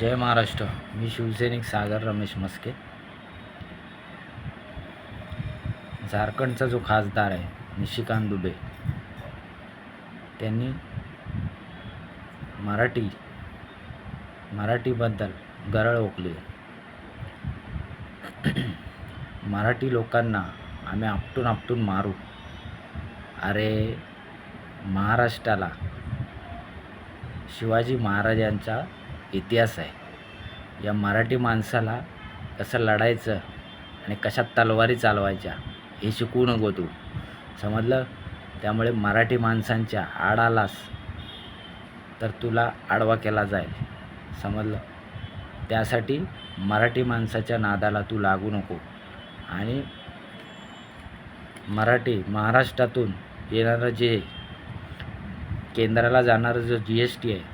जय महाराष्ट्र मी शिवसैनिक सागर रमेश मस्के. झारखंडचा जो खासदार आहे निशिकांत दुबे त्यांनी मराठी मराठीबद्दल गरळ ओकली मराठी लोकांना आम्ही आपटून आपटून मारू. अरे महाराष्ट्राला शिवाजी महाराजांचा इतिहास आहे. या मराठी माणसाला कसं लढायचं आणि कशा तलवारी चालवायच्या हे शिकवू नको तू. समजलं? त्यामुळे मराठी माणसांच्या आड आलास तर तुला आडवा केला जाईल. समजलं? त्यासाठी मराठी माणसाच्या नादाला तू लागू नको. आणि मराठी महाराष्ट्रातून येणारं जे केंद्राला जाणारं जो जी एस टी आहे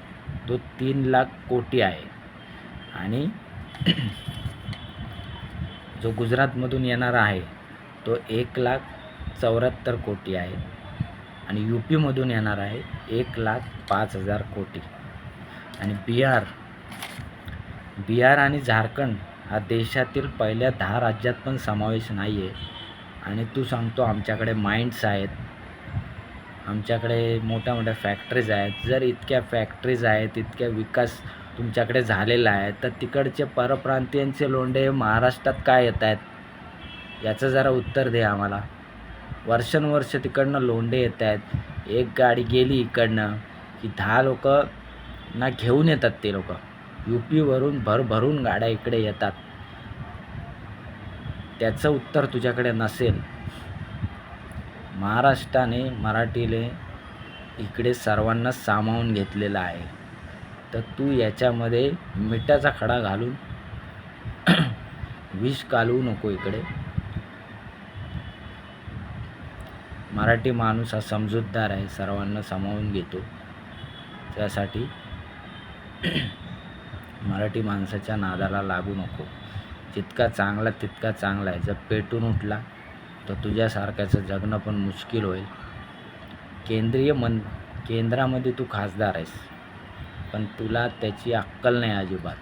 तो तीन लाख कोटी आहे. आणि जो गुजरातमधून येणारा आहे तो एक लाख चौऱ्याहत्तर कोटी आहे. आणि यू पीमधून येणार आहे एक लाख पाच हजार कोटी. आणि बिहार बिहार आणि झारखंड हा देशातील पहिल्या दहा राज्यात पण समावेश नाही आहे आणि तू सांगतो आमच्याकडे माइंड्स आहेत. आमच्याकडे मोठ्या मोठ्या फॅक्टरीज आहेत. जर इतक्या फॅक्टरीज आहेत इतक्या विकास तुमच्याकडे झालेला आहे तर तिकडचे परप्रांतीयांचे लोंढे महाराष्ट्रात काय येत आहेत? याचं जरा उत्तर दे आम्हाला. वर्षानुवर्ष तिकडनं लोंढे येत आहेत. एक गाडी गेली इकडनं की दहा लोक ना घेऊन येतात ते लोक. यू पीवरून भरभरून गाड्या इकडे येतात. त्याचं उत्तर तुझ्याकडे नसेल. महाराष्ट्राने मराठीले इकडे सर्वांना सामावून घेतलेलं आहे. तर तू याच्यामध्ये मिठाचा खडा घालून विष कालवू नको इकडे. मराठी माणूस हा समजूतदार आहे सर्वांना सामावून घेतो. त्यासाठी मराठी माणसाच्या नादाला लागू नको. जितका चांगला तितका चांगला आहे. जर पेटून उठला तर तुझ्यासारख्याचं जगणं पण मुश्किल होईल. केंद्रीय मन केंद्रामध्ये तू खासदार आहेस. पण तुला त्याची अक्कल नाही अजिबात.